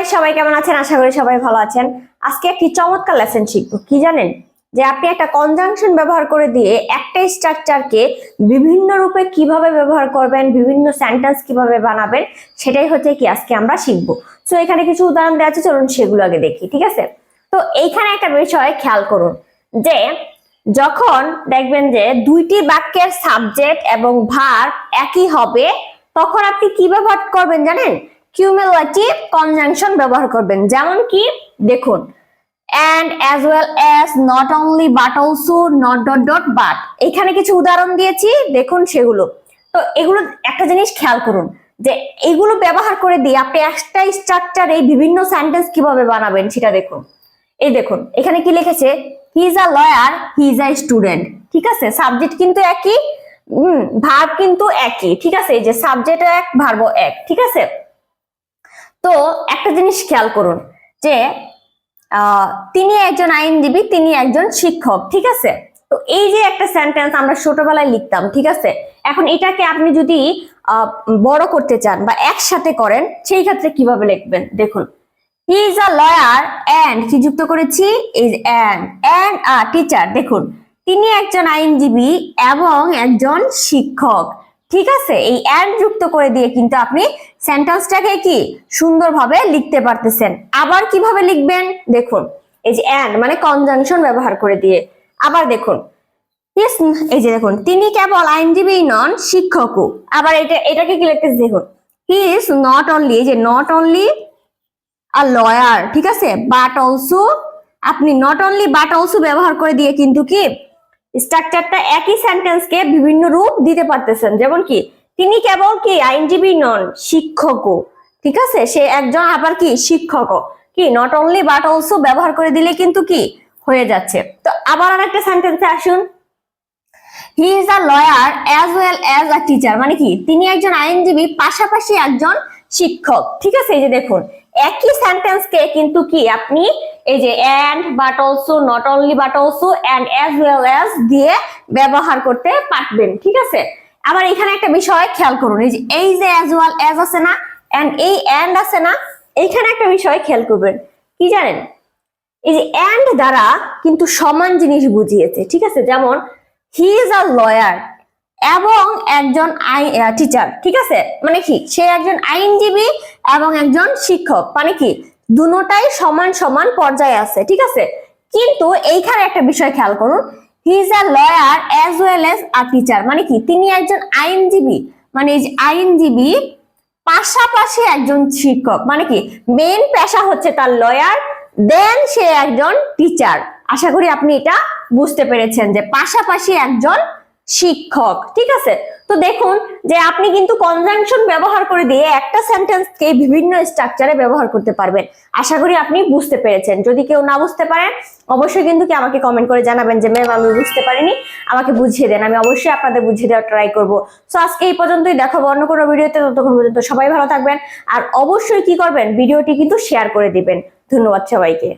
Guys সবাই কেমন আছেন? আশা করি সবাই ভালো আছেন। আজকে একটি চমৎকার লেসন শিখব। কি জানেন? যে আপনি একটা কনজাংশন ব্যবহার করে দিয়ে একটা স্ট্রাকচারকে বিভিন্ন রূপে কীভাবে ব্যবহার করবেন, বিভিন্ন সেন্টেন্স কীভাবে বানাবেন, সেটাই হচ্ছে কি আজকে আমরা শিখব। তো এখানে কিছু উদাহরণ দেওয়া আছে, চলুন সেগুলো আগে দেখি, ঠিক আছে? তো, এইখানে একটা বিষয় খেয়াল করুন, যে যখন দেখবেন যে দুইটি বাক্যের সাবজেক্ট এবং ভার একই হবে, তখন আপনি কি ব্যবহার করবেন জানেন? কিউমুলেটিভ কনজাংশন ব্যবহার করবেন। যেমন কি? দেখুন, and as well as not only but also not dot dot but এখানে কিছু উদাহরণ দিয়েছি, দেখুন সেগুলো। তো এগুলো একটা জিনিস খেয়াল করুন, যে এগুলো ব্যবহার করে দিয়ে আপনি একটা স্ট্রাকচারে বিভিন্ন সেন্টেন্স কীভাবে বানাবেন সেটা দেখুন। এই দেখুন, এখানে কি লিখেছে? He is a lawyer he is a student ঠিক আছে? সাবজেক্ট কিন্তু একই ভার্ব কিন্তু একই। ঠিক আছে? যে সাবজেক্ট এক ভার্ব এক। ঠিক আছে? তো একটা জিনিস খেয়াল করুন যে তিনি একজন আইনজীবী, তিনি একজন শিক্ষক, ঠিক আছে? তো এই যে একটা সেন্টেন্স আমরা ছোটবেলায় লিখতাম, ঠিক আছে? এখন এটাকে আপনি যদি বড় করতে চান বা একসাথে করেন, সেই ক্ষেত্রে কীভাবে লিখবেন? দেখুন he is a lawyer and কি যুক্ত করেছি? Is and and a teacher দেখুন। তিনি একজন আইনজীবী এবং একজন শিক্ষক। ঠিক আছে? এই অ্যান্ড যুক্ত করে দিয়ে কিন্তু আপনি সেন্টেন্সটাকে কি সুন্দরভাবে লিখতে পারতেছেন। আবার কীভাবে লিখবেন? দেখুন, এই যে অ্যান্ড মানে কনজাংশন ব্যবহার করে দিয়ে। আবার দেখুন এই যে দেখুন, তিনি কেবল আইনজীবী নন, শিক্ষকও। আবার এটা, এটাকে কি লিখতেছে? দেখুন হি ইজ নট অনলি এই যে নট অনলি আর লয়ার ঠিক আছে? বাট অলসো আপনি নট অনলি বাট অলসো ব্যবহার করে দিয়ে কিন্তু কি স্ট্রাকচারটা একই সেন্টেন্সকে বিভিন্ন রূপ দিতে পারতেছেন। যেমন কি, তিনি কেবল কি, আইনজীবী নন, শিক্ষকও। ঠিক আছে? সে একজন আবার কি, শিক্ষকও। কি নট অনলি বাট অলসো ব্যবহার করে দিলে কিন্তু কি, হয়ে যাচ্ছে। তো আবার আর একটা সেন্টেন্সে আসুন। He is a lawyer as well as a teacher মানে কি, তিনি একজন আইনজীবী, পাশাপাশি একজন শিক্ষক। ঠিক আছে? এই যে দেখুন, একই সেন্টেন্সকে কিন্তু কি, আপনি এই যে and but also not only but also and as well as দিয়ে ব্যবহার করতে পারবেন, ঠিক আছে? আবার এখানে একটা বিষয় খেয়াল করুন, এই যে এই যে অ্যাজ ওয়েল অ্যাজ আছে না অ্যান্ড এই অ্যান্ড আছে না, এইখানে একটা বিষয় খেয়াল করবেন, কি জানেন? এই যে অ্যান্ড দ্বারা কিন্তু সমান জিনিস বুঝিয়েছে, ঠিক আছে? যেমন হি ইজ আ লয়ার এবং একজন আই টিচার ঠিক আছে? মানে কি? সে একজন আইনজীবী এবং একজন শিক্ষক মানে কি? দুটাই সমান সমান পর্যায়ে আছে, ঠিক আছে? কিন্তু এইখানে একটা বিষয় খেয়াল করুন he is a lawyer as well as a teacher মানে কি? তিনি একজন আইনজীবী মানে এই যে আইনজীবী পাশাপাশি একজন শিক্ষক মানে কি? মেন পেশা হচ্ছে তার লয়ার দেন সে একজন টিচার আশা করি আপনি এটা বুঝতে পেরেছেন যে পাশাপাশি একজন শিক্ষক, ঠিক আছে? তো দেখুন যে আপনি কিন্তু কনজাংশন ব্যবহার করে দিয়ে একটা সেন্টেন্সকে বিভিন্ন স্ট্রাকচারে ব্যবহার করতে পারবেন। আশা করি আপনি বুঝতে পেরেছেন। যদি কেউ না বুঝতে পারেন অবশ্যই কিন্তু কি আমাকে কমেন্ট করে জানাবেন যে ম্যাম আমি বুঝতে পারিনি। আমাকে বুঝিয়ে দেন। আমি অবশ্যই আপনাদের বুঝিয়ে দেওয়ার ট্রাই করব। সো আজকে এই পর্যন্তই। দেখাবো অন্য কোনো ভিডিওতে ততক্ষণ পর্যন্ত সবাই ভালো থাকবেন। আর অবশ্যই কি করবেন? ভিডিওটি কিন্তু শেয়ার করে দিবেন। ধন্যবাদ সবাইকে।